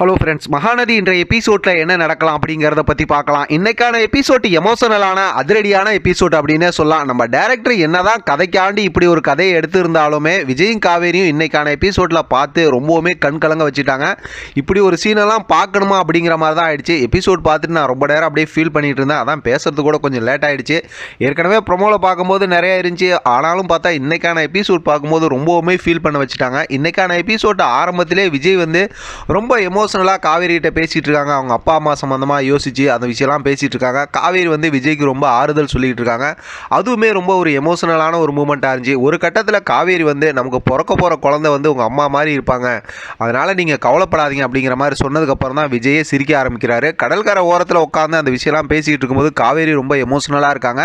Hello friends Mahanadi இன்றைய எபிசோடில் என்ன நடக்கலாம் அப்படிங்கிறத பற்றி பார்க்கலாம். இன்னைக்கான எபிசோட் எமோஷனலான அதிரடியான எபிசோட் அப்படின்னே சொல்லலாம். நம்ம டேரக்டர் என்னதான் கதைக்காண்டி இப்படி ஒரு கதையை எடுத்திருந்தாலுமே விஜயும் காவேரியும் இன்னைக்கான எபிசோடில் பார்த்து ரொம்பவுமே கண் கலங்க வச்சுட்டாங்க. இப்படி ஒரு சீனெல்லாம் பார்க்கணுமா அப்படிங்கிற மாதிரி தான் ஆயிடுச்சு. எபிசோட் பார்த்துட்டு நான் ரொம்ப நேரம் அப்படியே ஃபீல் பண்ணிட்டு இருந்தேன். அதான் பேசுறது கூட கொஞ்சம் லேட் ஆயிடுச்சு. ஏற்கனவே ப்ரொமோவில் பார்க்கும்போது நிறைய இருந்துச்சு. ஆனாலும் பார்த்தா இன்னைக்கான எபிசோட் பார்க்கும்போது ரொம்பவுமே ஃபீல் பண்ண வச்சுட்டாங்க. இன்னைக்கான எபிசோட் ஆரம்பத்திலே விஜய் வந்து ரொம்ப எமோ பர்சனலாக காவேரிகிட்ட பேசிகிட்டு இருக்காங்க. அவங்க அப்பா அம்மா சம்மந்தமாக யோசித்து அந்த விஷயம்லாம் பேசிகிட்டு இருக்காங்க. காவேரி வந்து விஜய்க்கு ரொம்ப ஆறுதல் சொல்லிக்கிட்டு இருக்காங்க. அதுவுமே ரொம்ப ஒரு எமோஷனலான ஒரு மூமெண்ட்டாக இருந்துச்சு. ஒரு கட்டத்தில் காவேரி வந்து நமக்கு பிறக்க போகிற குழந்தை வந்து உங்கள் அம்மா மாதிரி இருப்பாங்க. அதனால் நீங்கள் கவலைப்படாதீங்க அப்படிங்கிற மாதிரி சொன்னதுக்கப்புறம் தான் விஜயே சிரிக்க ஆரம்பிக்கிறாரு. கடற்கரை ஓரத்தில் உட்காந்து அந்த விஷயம்லாம் பேசிக்கிட்டு இருக்கும்போது காவேரி ரொம்ப எமோஷனலாக இருக்காங்க.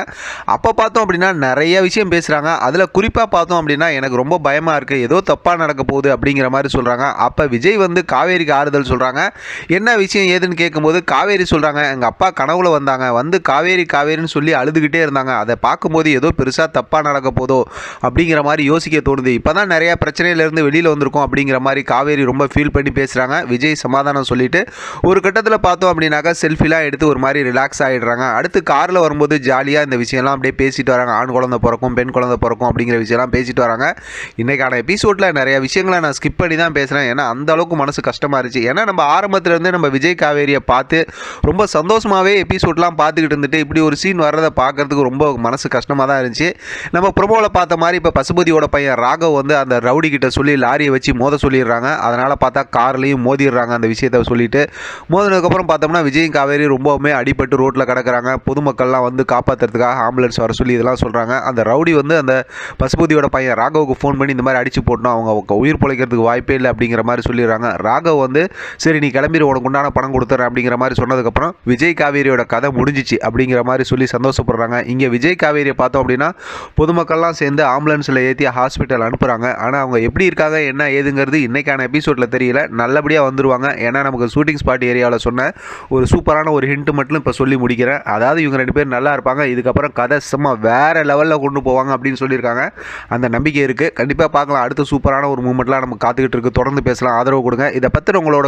அப்போ பார்த்தோம் அப்படின்னா நிறைய விஷயம் பேசுகிறாங்க அதில் குறிப்பாக பார்த்தோம் அப்படின்னா எனக்கு ரொம்ப பயமாக இருக்குது ஏதோ தப்பாக நடக்க போகுது அப்படிங்கிற மாதிரி சொல்கிறாங்க அப்போ விஜய் வந்து காவேரிக்கு ஆறுதல் சொல்கிறாங்க என்ன விஷயம் ஏதுன்னு கேட்கும்போது காவேரி சொல்கிறாங்க எங்கள் அப்பா கனவுல வந்தாங்க. வந்து காவேரி காவேரின்னு சொல்லி அழுதுகிட்டே இருந்தாங்க. அதை பார்க்கும்போது ஏதோ பெருசாக தப்பாக நடக்க போதோ அப்படிங்கிற மாதிரி யோசிக்க தோணுது. இப்போ தான் நிறையா பிரச்சனையிலேருந்து வெளியில் வந்திருக்கோம் அப்படிங்கிற மாதிரி காவேரி ரொம்ப ஃபீல் பண்ணி பேசுகிறாங்க விஜய் சமாதானம் சொல்லிட்டு ஒரு கட்டத்தில் பார்த்தோம் அப்படின்னாக்கா செல்ஃபிலாம் எடுத்து ஒரு மாதிரி ரிலாக்ஸ் ஆகிடுறாங்க அடுத்து காரில் வரும்போது ஜாலியாக இந்த விஷயம்லாம் அப்படியே பேசிட்டு வராங்க. ஆண் குழந்தை பிறக்கும் பெண் குழந்தை பிறக்கும் அப்படிங்கிற விஷயம்லாம் பேசிட்டு வராங்க. இன்றைக்கான எபிசோடில் நிறைய விஷயங்களை நான் ஸ்கிப் பண்ணி தான் பேசுகிறேன் ஏன்னா அந்த அளவுக்கு மனசு கஷ்டமாக இருந்துச்சு. ஏன்னா நம்ம ஆரம்பத்துலேருந்து நம்ம விஜய் காவேரியை பார்த்து ரொம்ப சந்தோஷமாகவே எபிசோட்லாம் பார்த்துக்கிட்டு இருந்துட்டு இப்படி ஒரு சீன் வர்றதை பார்க்கறதுக்கு ரொம்ப மனசு கஷ்டமாக தான் இருந்துச்சு. நம்ம ப்ரொமோவில் பார்த்த மாதிரி இப்போ பசுபதியோட பையன் ராகவ் வந்து அந்த ரவுடி கிட்ட சொல்லி லாரியை வச்சு மோத சொல்லிடுறாங்க. அதனால் பார்த்தா கார்லேயும் மோதிடுறாங்க அந்த விஷயத்த சொல்லிட்டு. மோதினதுக்கப்புறம் பார்த்தோம்னா விஜயும் காவேரி ரொம்பவுமே அடிபட்டு ரோட்டில் கிடக்குறாங்க. பொதுமக்கள்லாம் வந்து காப்பாற்றுறதுக்காக ஆம்புலன்ஸ் வர சொல்லி இதெல்லாம் சொல்கிறாங்க அந்த ரவுடி வந்து அந்த பசுபதியோட பையன் ராகவுக்கு ஃபோன் பண்ணி இந்த மாதிரி அடிச்சு போட்டோம் அவங்க உயிர் பிழைக்கிறதுக்கு வாய்ப்பே இல்லை அப்படிங்கிற மாதிரி சொல்லிடுறாங்க. ராகவ் வந்து சரி நீ கிளம்பிடு உனக்கு உண்டான பணம் கொடுத்துறேன் அப்படிங்கிற மாதிரி சொன்னதுக்கப்புறம் விஜய் காவேரியோட கதை முடிஞ்சிச்சு அப்படிங்கிற மாதிரி சொல்லி சந்தோஷப்படுறாங்க. இங்கே விஜய் காவேரியை பார்த்தோம் அப்படின்னா பொதுமக்கள்லாம் சேர்ந்து ஆம்புலன்ஸில் ஏற்றி ஹாஸ்பிட்டல் அனுப்புகிறாங்க ஆனால் அவங்க எப்படி இருக்காங்க என்ன ஏதுங்கிறது இன்றைக்கான எபிசோடில் தெரியல. நல்லபடியாக வந்துடுவாங்க ஏன்னா நமக்கு ஷூட்டிங் ஸ்பாட் ஏரியாவில் சொன்ன ஒரு சூப்பரான ஒரு ஹிண்ட்டு மட்டும் இப்போ சொல்லி முடிக்கிறேன். அதாவது இவங்க ரெண்டு பேரும் நல்லா இருப்பாங்க. இதுக்கப்புறம் கதை சும்மா வேறு லெவலில் கொண்டு போவாங்க அப்படின்னு சொல்லியிருக்காங்க. அந்த நம்பிக்கை இருக்குது கண்டிப்பாக பார்க்கலாம். அடுத்த சூப்பரான ஒரு மூமெண்ட்லாம் நம்ம காத்துக்கிட்டு இருக்கு. தொடர்ந்து பேசலாம். ஆதரவு கொடுங்க. இதை பற்றி உங்களோட